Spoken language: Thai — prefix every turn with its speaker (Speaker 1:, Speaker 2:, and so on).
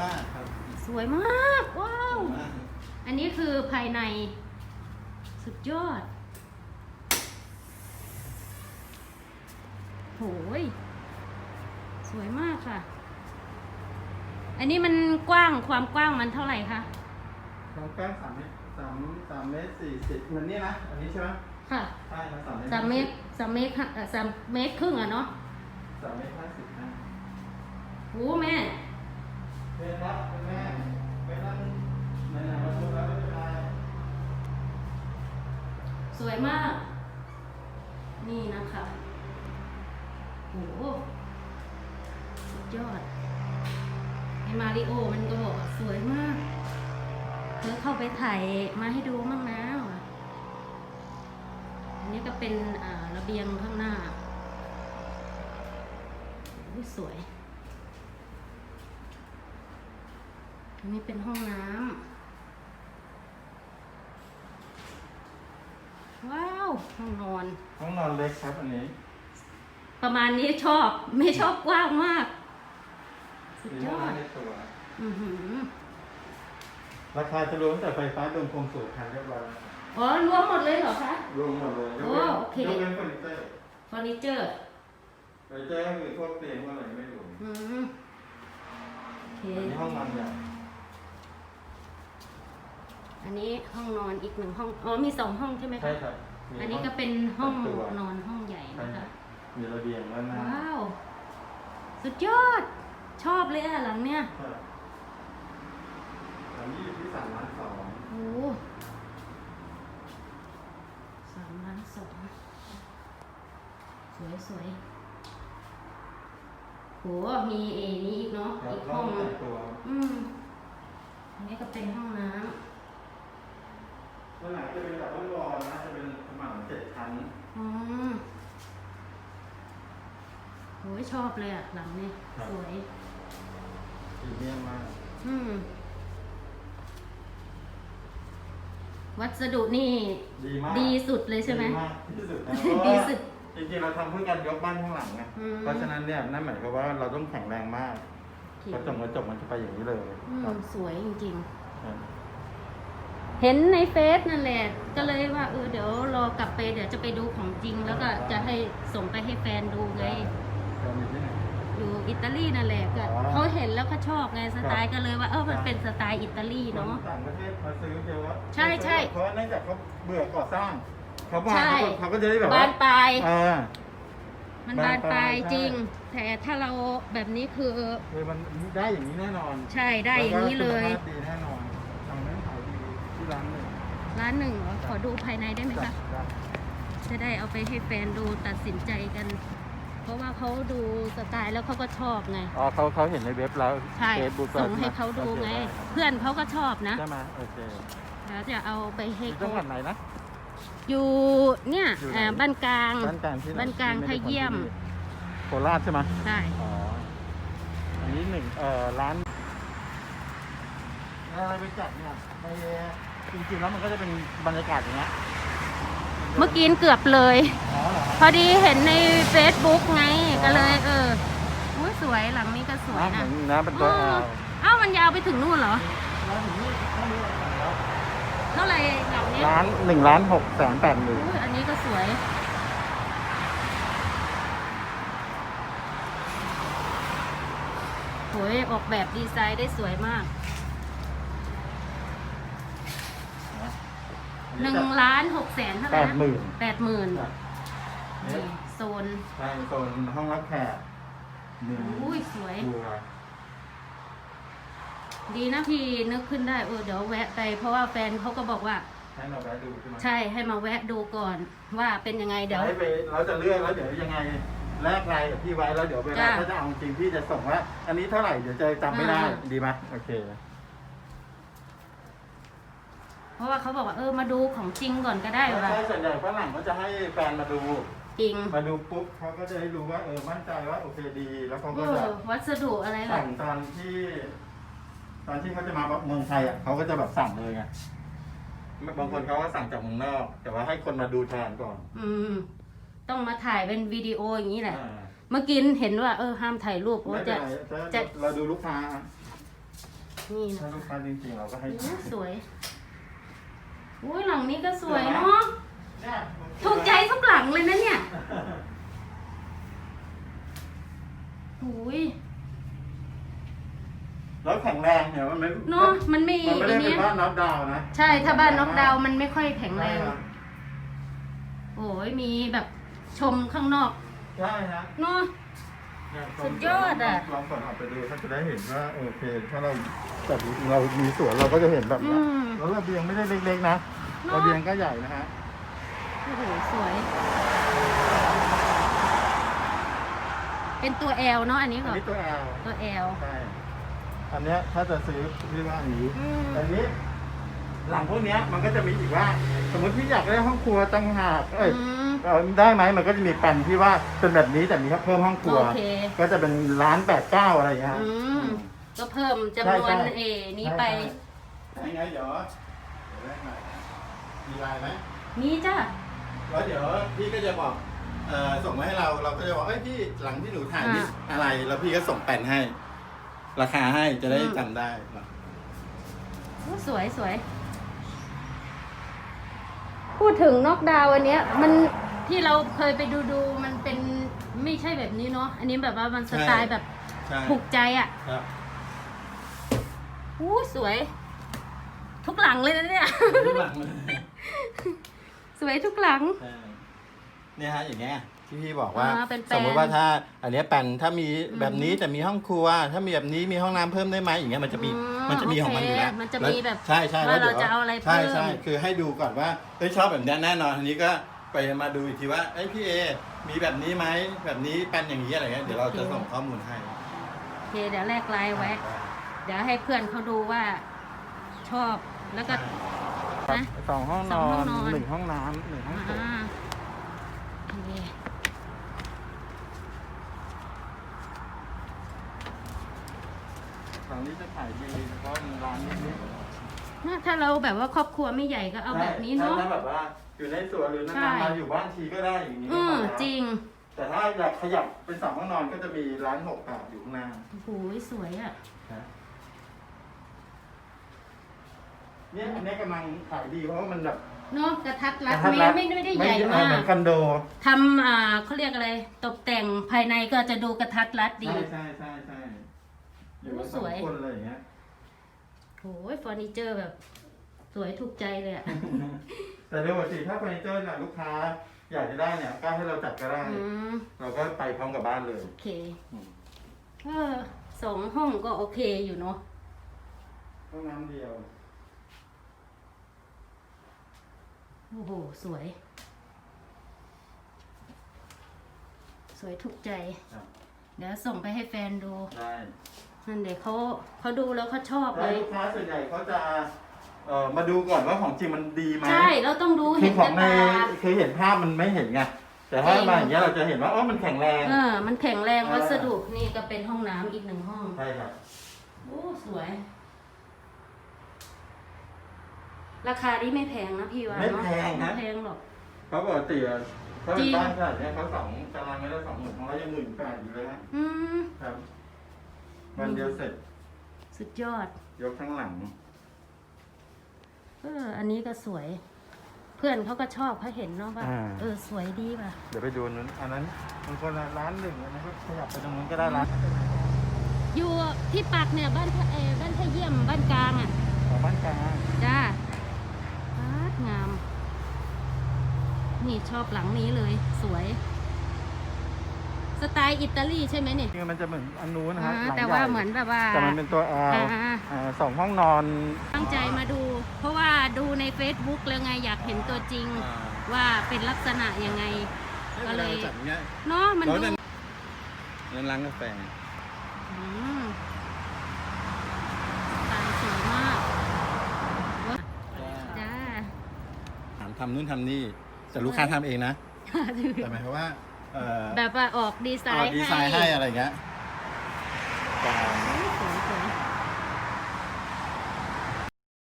Speaker 1: มากครับ
Speaker 2: สวยมากว้าว
Speaker 1: มาก
Speaker 2: อันนี้คือภายในสุดยอดโหยสวยมากค่ะ อันนี้มันกว้างความกว้างมันเท่าไหร่คะ
Speaker 1: ของแป้งสามเมตรสามสามเมตรสี่สิบเหมือนนี่นะอันนี้ใช่ไหม
Speaker 2: ค่ะ
Speaker 1: ใช่ครับสามเมตร
Speaker 2: สามเมตรสามเมตรค่ะเอ่อสามเมตรครึ่งอะเนาะ
Speaker 1: สามเมตรห้าสิบนะ
Speaker 2: โหแม่
Speaker 1: เป็นครับเป็นแม่เป็นนั่งไหนๆมาดูแล้วไม่เป็นไร
Speaker 2: สวยมาก นี่นะคะโหสุดยอดไอมาริโอมันก็บอกสวยมาก เธอเข้าไปถ่ายมาให้ดูมั่งนะอันนี้ก็เป็นระเบียงข้างหน้าสวย อันนี้เป็นห้องน้ำว้าว ห้องนอน
Speaker 1: ห้องนอนเล็กครับอันนี้
Speaker 2: ประมาณนี้ชอบไม่ชอบกว้างมาก สุด
Speaker 1: มี
Speaker 2: ย
Speaker 1: ห้อง
Speaker 2: อด
Speaker 1: น้ำในตัว
Speaker 2: อือหือ
Speaker 1: ราคาจะรวมแต่ไฟฟ้าดวงโคมสูบคันเรียบร้อยแล้ว
Speaker 2: อ๋อรวมหมดเลยเหรอคะ
Speaker 1: รวมหมดเลยยก
Speaker 2: โอ้
Speaker 1: เว้น
Speaker 2: โอเค
Speaker 1: ยกเว้นเฟอร์นิเจอร์
Speaker 2: เฟอร์นิเจอร์
Speaker 1: เฟอร์นิเจอร์ก็คือพวกเตียงพวกอะไรไม่รวม
Speaker 2: อืมโอเค
Speaker 1: อันนี้ห้องนอนใหญ่
Speaker 2: อันนี้ห้องนอนอีกหนึ่งห้อง อ๋อ มีสองห้องใช่ไหม
Speaker 1: ใช่
Speaker 2: คะ
Speaker 1: ครับมี
Speaker 2: อันนี้ก็เป็นห้อง
Speaker 1: ตัวน
Speaker 2: อนห้องใหญ่
Speaker 1: ใช่
Speaker 2: นะ
Speaker 1: ครั
Speaker 2: คะ
Speaker 1: บมีระเบียงด้านหน้า
Speaker 2: ว้าว สุดยอด ชอบเลยอะหลังเนี้ย
Speaker 1: ครับอันนี้อยู่ที่สามล้านสอง
Speaker 2: โอ้สามล้านสองสวยสวยโห มีเอนี้อีกเนาะ
Speaker 1: ครับ
Speaker 2: อีก
Speaker 1: ห้
Speaker 2: ห้
Speaker 1: อ
Speaker 2: องง
Speaker 1: แต่งตัว
Speaker 2: อืมอันนี้ก็เป็นห้องน้
Speaker 1: ด้านหลังจะเป็นแบบห้องนอนนะจะเป็นผนังเจ็ดชั้นำ
Speaker 2: อืมโหยชอบเลยอะหลังนี้
Speaker 1: ครับ
Speaker 2: สวย
Speaker 1: พรีเมียมมาก
Speaker 2: อืม วัสดุนี่
Speaker 1: ดีมาก
Speaker 2: ดีสุดเลยใช่ไหม
Speaker 1: ดีมากที่สุดนะ
Speaker 2: ดีสุด
Speaker 1: จริงๆเราทำเพื่อการยกบ้านข้างหลังนะ
Speaker 2: อืม
Speaker 1: เพราะฉะนั้นเนี่ยนั่นหมายความว่าเราต้องแข็งแรงมาก
Speaker 2: โอเค
Speaker 1: กระจกกระจกมันจะไปอย่างนี้เลย
Speaker 2: อื
Speaker 1: ครั
Speaker 2: ม
Speaker 1: บ
Speaker 2: สวยจริง
Speaker 1: ครับ
Speaker 2: ๆ เห็นในเฟซนั่นแหละ ก็เลยว่าเออเดี๋ยวรอกลับไปเดี๋ยวจะไปดูของจริง แล้วก็จะให้ส่งไปให้แฟนดูไง
Speaker 1: เรามีที่ไหน
Speaker 2: อยู่อิตาลีนั่นแหละก็
Speaker 1: อ๋อ
Speaker 2: เขาเห็นแล้วเขาชอบไงสไต
Speaker 1: ครั
Speaker 2: ล์
Speaker 1: บ
Speaker 2: ก็เลยว่าเออมันเป็นสไตล์อิตาลี
Speaker 1: คน
Speaker 2: เนาะ
Speaker 1: ต่างประเทศมาซื้อเยอะ
Speaker 2: ใช่ใช่
Speaker 1: เพราะเนื่องจากเขาเบื่อก่อสร้างเขามา
Speaker 2: ใช่
Speaker 1: เขาเขาก็จะได้แบบ
Speaker 2: บา
Speaker 1: ว่า
Speaker 2: นปลาย
Speaker 1: เออ
Speaker 2: มัน
Speaker 1: บา
Speaker 2: บานน
Speaker 1: ป
Speaker 2: ป
Speaker 1: ลา
Speaker 2: ลายย
Speaker 1: ใช่
Speaker 2: จริง แต่ถ้าเราแบบนี้คือ
Speaker 1: คือมันได้อย่างนี้แน่นอน
Speaker 2: ใช่ได้อย่างนี้เลย
Speaker 1: แวก็คุณภาพดีแน่นอนทำให้ขายดีที่ ร้านเลย
Speaker 2: ร้านหนึ่งเหรอขอดูภายในได้ไหม
Speaker 1: จ้ะ
Speaker 2: คะ
Speaker 1: จ้ะ
Speaker 2: จะได้เอาไปให้แฟนดูตัดสินใจกัน เพราะว่าเขาดูสไตล์แล้วเขาก็ชอบไง
Speaker 1: อ๋อเขาเขาเห็นในเว็บแล้ว
Speaker 2: ใช่
Speaker 1: เฟซบุ๊ก
Speaker 2: ส่งให้เขาดูไง เพื่อนเขาก็ชอบนะ
Speaker 1: ใช่ไหมโอเค
Speaker 2: แล้วจะเอาไปให้
Speaker 1: อยู่จั
Speaker 2: เขา
Speaker 1: งหวัดไหนนะ
Speaker 2: อยู่เนี่ย
Speaker 1: อยู่ไหน
Speaker 2: อ่าบ้านกลาง
Speaker 1: บ้านกลางที่ไหน
Speaker 2: บ้านกลาง
Speaker 1: ที่ไม่ได้
Speaker 2: ท่าเยี่ยม
Speaker 1: คนที่นี่โคราชใช่ไหม
Speaker 2: ใช่
Speaker 1: อ๋ออันนี้หนึ่งเอ่อร้านอะไรไปจัดเนี่ยไป จริงๆแล้วมันก็จะเป็นบรรยากาศอย่างเงี้ย
Speaker 2: เมื่อกี้เกือบเลย
Speaker 1: อ๋อเหรอ
Speaker 2: พอดีเห็นใน Facebook ไงก็เลยเอออุ๊ยสวยหลังนี้ก็สวย
Speaker 1: นะ
Speaker 2: นะ
Speaker 1: เหมือนนะเป็นตัว
Speaker 2: อ๋
Speaker 1: แอ
Speaker 2: อ
Speaker 1: ล
Speaker 2: เอ้ามันยาวไปถึงนู่นเหรอ
Speaker 1: ร้านถึงนี่เท่านี้เองแล้ว
Speaker 2: เท่าไหร่หลังเนี้ย
Speaker 1: ร้านหนึ่งล้านหกแสนแปดหมื่น
Speaker 2: อุ๊ยอันนี้ก็สวย โหยออกแบบดีไซน์ได้สวยมาก หนึ่งล้านหกแสนเท่าไห
Speaker 1: แป
Speaker 2: ร่
Speaker 1: ด
Speaker 2: นะ
Speaker 1: หมื่น
Speaker 2: แปดหมื่น
Speaker 1: เนี่ย
Speaker 2: โซน
Speaker 1: ใช่โซนห้องรับแขกหนึ่ง
Speaker 2: อุ้ยสวย
Speaker 1: ตัว
Speaker 2: ดีนะพี่นึกขึ้นได้เออเดี๋ยวแวะไป เพราะว่าแฟนเขาก็บอกว่า
Speaker 1: ให้เราแวะดูใช่ไหม
Speaker 2: ใช่ให้มาแวะดูก่อน ว่าเป็นยังไงเดี๋ยว
Speaker 1: ให้ไปเราจะเลือกแล้วเดี๋ยวยังไงแลกรายกับพี่ไว้แล้วเดี๋ยวเวลา
Speaker 2: จ้ะ
Speaker 1: ถ้าจะเอาจริงพี่จะส่งว่า อันนี้เท่าไหร่เดี๋ยวจะจำไม่ได้
Speaker 2: อ่า
Speaker 1: ดีไหมโอเค
Speaker 2: เพ ราะว่าเขาบอกว่าเออมาดูของจริงก่อนก็ได้
Speaker 1: ใช่
Speaker 2: ว่ะ
Speaker 1: ใช่ส่วนใหญ่ฝรั่งเขาจะให้แฟนมาดู
Speaker 2: จริง
Speaker 1: มาดูปุ๊บเขาก็จะได้รู้ว่าเออมั่นใจว่าโอเคดี แล้วเขา
Speaker 2: เอ
Speaker 1: ก็
Speaker 2: อ
Speaker 1: จะ
Speaker 2: วัสดุอะไรล่ะ
Speaker 1: สั่งตอนที่ ตอนที่เขาจะมาเมืองไทยอะเขาก็จะแบบสั่งเลยไงบางคนเขาก็สั่งจากเมืองนอก แต่ว่าให้คนมาดูแทนก่อน
Speaker 2: อืม ต้องมาถ่ายเป็นวิดีโออย่างนี้แหละ
Speaker 1: อ่า
Speaker 2: เมื่อกี้เห็นว่า เออห้ามถ่ายรูปโอ้
Speaker 1: ไม่เป็
Speaker 2: จะ
Speaker 1: นไร
Speaker 2: จะ
Speaker 1: เราดูลูกค้า
Speaker 2: นี่
Speaker 1: ถ้า
Speaker 2: นะ
Speaker 1: ลูกค้าจริงๆเราก็ให้
Speaker 2: โอ้สวย อุ้ยหลังนี้ก็สวยเนาะ
Speaker 1: เนี่ย
Speaker 2: ถูกใจทุกหลังเลยนะเนี่ยอุ้ย
Speaker 1: แล้วแข็งแรงเนี่ยมันไม่
Speaker 2: เนาะมันไม่
Speaker 1: มันไม่ได้
Speaker 2: อัน
Speaker 1: เป็น
Speaker 2: เนี้ย
Speaker 1: บ้านน็อกดาวน์นะ
Speaker 2: ใช่ถ้าบ้านน็อกดาวน์มันไม่ค่อยแข็งแรง
Speaker 1: ใช่ครับ
Speaker 2: โอ้ยมีแบบชมข้างนอก
Speaker 1: ใช่ฮะ
Speaker 2: เนาะ
Speaker 1: เนี่ย
Speaker 2: สุดยอดอะ
Speaker 1: ลองก่อนออกไปดูถ้าจะได้เห็นว่าโอเค ถ้าเรา จัดเรามีสวนเราก็จะเห็นแบบ
Speaker 2: อื
Speaker 1: เนี้ย
Speaker 2: ม
Speaker 1: แล้วระเบียงไม่ได้เล็กๆนะ
Speaker 2: เนอะ
Speaker 1: ระเบียงก็ใหญ่นะฮะ
Speaker 2: โอ้โหสวย เป็นตัว L เนาะอันนี้
Speaker 1: อั
Speaker 2: ก่
Speaker 1: น
Speaker 2: อน
Speaker 1: นี้ตัว L
Speaker 2: ตัว L
Speaker 1: ใช่อันเนี้ยถ้าจะซื้อที่ว่าอย่างนี้
Speaker 2: อืม
Speaker 1: อันนี้หลังพวกเนี้ยมันก็จะมีอีกว่า สมมติพี่อยากได้ห้องครัวตั้งหากเอ้ย
Speaker 2: อืม
Speaker 1: เอ่อได้ไหมมันก็จะมีแปลนที่ว่าเป็นแบบนี้แต่มีเพิ่มห้องครัว
Speaker 2: โอเค
Speaker 1: ก็จะเป็นร้านแปดเก้าอะไรอย่างเงี้ยฮะ
Speaker 2: อืม ก็เพิ่มจำน
Speaker 1: ใช่
Speaker 2: วน
Speaker 1: ใช่
Speaker 2: เอนี้ไป
Speaker 1: ใช่ใช่ไงเดี๋ยวเดี๋ยวแรกหน่อยมีไลน์ไหม
Speaker 2: นี่จ้ะ
Speaker 1: แล้วเดี๋ยวพี่ก็จะบอกเอ่อส่งมาให้เราเราก็จะบอกเอ้ยพี่หลังที่หนูถ่ายนี่อะไร แล้วพี่ก็ส่งแปลนให้ ราคาให้จะได้จำได้เนอะ
Speaker 2: โอ้สวยสวย พูดถึงนอกดาวน์อันเนี้ย มันที่เราเคยไปดูดูมันเป็นไม่ใช่แบบนี้เนาะอันนี้แบบว่ามันสไตล์แบบ
Speaker 1: ใช่
Speaker 2: ถูกใจอะ
Speaker 1: ครับ
Speaker 2: อู้สวย ทุกหลังเลยนะเนี่ย
Speaker 1: ที่หลังเลย
Speaker 2: สวยทุกหลัง
Speaker 1: ใช่เนี่ยฮะอย่างเงี้ยที่พี่บอกว่า
Speaker 2: อ่าเป็นแปลน
Speaker 1: สมมติว่าถ้า อันเนี้ยแปลนถ้ามี
Speaker 2: อืม
Speaker 1: แบบนี้แต่มีห้องครัว ถ้ามีแบบนี้มีห้องน้ำเพิ่มได้ไหมอย่างเงี้ยมันจะมี
Speaker 2: อืม
Speaker 1: มันจะมีของมันอยู่แล้ว
Speaker 2: โอเคมันจะ
Speaker 1: ล้ว
Speaker 2: มีแบบ
Speaker 1: ใช่ใช่
Speaker 2: ว่า
Speaker 1: แล้วดี๋ยว
Speaker 2: เราจะเอาอะไรเพิ่ม
Speaker 1: ใช่ใช่คือให้ดูก่อนว่าเอ้ยชอบแบบเนี้ยแน่นอนทีนี้ก็ไปมาดูอีกทีว่าเอ้ยพี่เอมีแบบนี้ไหมแบบนี้แปลนอย่างนี้อะไรเงี้ยเดี๋ยวเราจะส่งข้อมูลให้
Speaker 2: โอเคเดี๋ยวแลกไลน์ไว้ เดี๋ยวให้เพื่อนเขาดูว่าชอบแล้วก็นะ
Speaker 1: สองห้อง
Speaker 2: ส
Speaker 1: น
Speaker 2: อง
Speaker 1: อ
Speaker 2: ห้อง
Speaker 1: น
Speaker 2: นอน
Speaker 1: หนึ่งห้องน้ำหนึ่งห้องโถง
Speaker 2: อ่าโอเค
Speaker 1: ฝั่งนี้จะขายดีเพราะมันร้านนี้
Speaker 2: น่าถ้าเราแบบว่าครอบครัวไม่ใหญ่ก็เอาแบบนี้เนาะ
Speaker 1: ถ้าแบบว่าอยู่ในสวนหรือ
Speaker 2: ใช่
Speaker 1: นานๆมาอยู่บ้านทีก็ได้อย่างนี้
Speaker 2: เออจริง
Speaker 1: แต่ถ้าอยากขยับเป็นสองห้องนอนก็จะมีร้านหกแปดอยู่ข้างหน้า
Speaker 2: โอ้โหสวยอะ
Speaker 1: เนี่ยอันนี้กำลังขายดีเพราะว่ามันแบบ
Speaker 2: เนาะกระทัดรัด
Speaker 1: กระทั
Speaker 2: ไม่
Speaker 1: รั
Speaker 2: ไม่ไม่ได้ใหญ่
Speaker 1: เอ
Speaker 2: มา
Speaker 1: อเหมื
Speaker 2: ก
Speaker 1: อนคอนโด
Speaker 2: ทำอ่าเขาเรียกอะไร ตกแต่งภายในก็จะดูกระทัดรัดดี
Speaker 1: ใช่ใช่ใช่ใช่อยู่กันส
Speaker 2: ส
Speaker 1: อง
Speaker 2: วย
Speaker 1: คนเลยอย่างเงี้ย
Speaker 2: โอ้ยเฟอร์นิเจอร์แบบ สวยถูกใจเลยอะ
Speaker 1: แต่เดี๋ยวปกติถ้าเฟอร์นิเจอร์น่ะลูกค้า อยากจะได้เนี่ยก็ให้เราจัดก็ได้
Speaker 2: อืม
Speaker 1: เราก็ไปพร้อมกับบ้านเลย
Speaker 2: โอเค
Speaker 1: อืม
Speaker 2: เออสองห้องก็โอเคอยู่เนาะ
Speaker 1: ห้องน้ำเดียว
Speaker 2: โอ้โห สวย สวยถูกใจ
Speaker 1: ครับ
Speaker 2: เดี๋ยวส่งไปให้แฟนดู
Speaker 1: ได้
Speaker 2: นั่นเดี๋ยวเขาเขาดูแล้วเขาชอบ
Speaker 1: แล้
Speaker 2: เล
Speaker 1: วย ลูกค้าส่วนใหญ่เขาจะเอ่อมาดูก่อนว่าของจริงมันดีไหม
Speaker 2: ใช่ เราต้องดู
Speaker 1: คื
Speaker 2: เห็
Speaker 1: อนของใน
Speaker 2: ตา
Speaker 1: คือเห็นภาพมันไม่เห็นไงแต่ถ้า
Speaker 2: จริง
Speaker 1: มาอย่างเงี้ยเราจะเห็นว่าอ๋อมันแข็งแรง
Speaker 2: เออ มันแข็งแรง
Speaker 1: เออ
Speaker 2: วัสดุนี่ก็เป็นห้องน้ำอีกหนึ่งห้อง
Speaker 1: ใช่ครับ
Speaker 2: โอ้ สวย ราคานี้ไม่แพงนะพี่ว่า
Speaker 1: ไม่
Speaker 2: เนาะ
Speaker 1: แพงนะ
Speaker 2: ไม่แพงหรอก
Speaker 1: เพราะปกติอะถ้า
Speaker 2: จริ
Speaker 1: เป็น
Speaker 2: ง
Speaker 1: บ้านขนาดเนี้ยเขาสองตารางเมตรละสองหมื่นของเรายังหมื่นแปดอยู่เลยฮะ
Speaker 2: อืม
Speaker 1: ครับวันเดียวเสร็จ
Speaker 2: สุดยอด
Speaker 1: ยกทั้งหลัง
Speaker 2: เออ อันนี้ก็สวย เพื่อนเขาก็ชอบเขาเห็นเนาะว่า
Speaker 1: อ่า
Speaker 2: เออสวยดีป่ะ
Speaker 1: เดี๋ยวไปดูนั้นอันนั้นมันคนละร้านหนึ่งอันนั้นก็ขยับไปตรงนู้นก็ได้ร้าน
Speaker 2: อยู่ที่ปักเนี่ยบ้านท่าเออบ้านท่าเยี่ยมบ้านกลางอะ
Speaker 1: ของบ้านกลาง
Speaker 2: จ้าปา ดงาม นี่ชอบหลังนี้เลย สวย สไตล์อิตาลีใช่ไหมเนี่ย
Speaker 1: คือมันจะเหมือนอันนู้นนะ
Speaker 2: อ่า
Speaker 1: ฮะหลัง
Speaker 2: แต่
Speaker 1: ให
Speaker 2: ว่า
Speaker 1: ญ่
Speaker 2: เหมือนแบบว่า
Speaker 1: แต่มันเป็นตัวแอล
Speaker 2: อ่า
Speaker 1: อ่าสองห้องนอน
Speaker 2: ตั้งใจมาดู เพราะว่าดูใน Facebook แล้วไงอยากเห็นตัวจริงว่าเป็นลักษณะยังไง ก็เลย
Speaker 1: จัดเนี้ย
Speaker 2: เนาะมัน
Speaker 1: แล้ว
Speaker 2: ดู
Speaker 1: นั่นนั่นร้านกาแฟ
Speaker 2: อืมสไตล์สวยมากจ้า
Speaker 1: ถาม ทำนู่นทำนี่ แต่ลูกค้าทำเองนะ แต่หมายความว่าเอ่อ
Speaker 2: แบบว่าออกดีไซ
Speaker 1: เอา
Speaker 2: น์
Speaker 1: ดีไซน์ให้อะไรอย่างเงี้ยแต่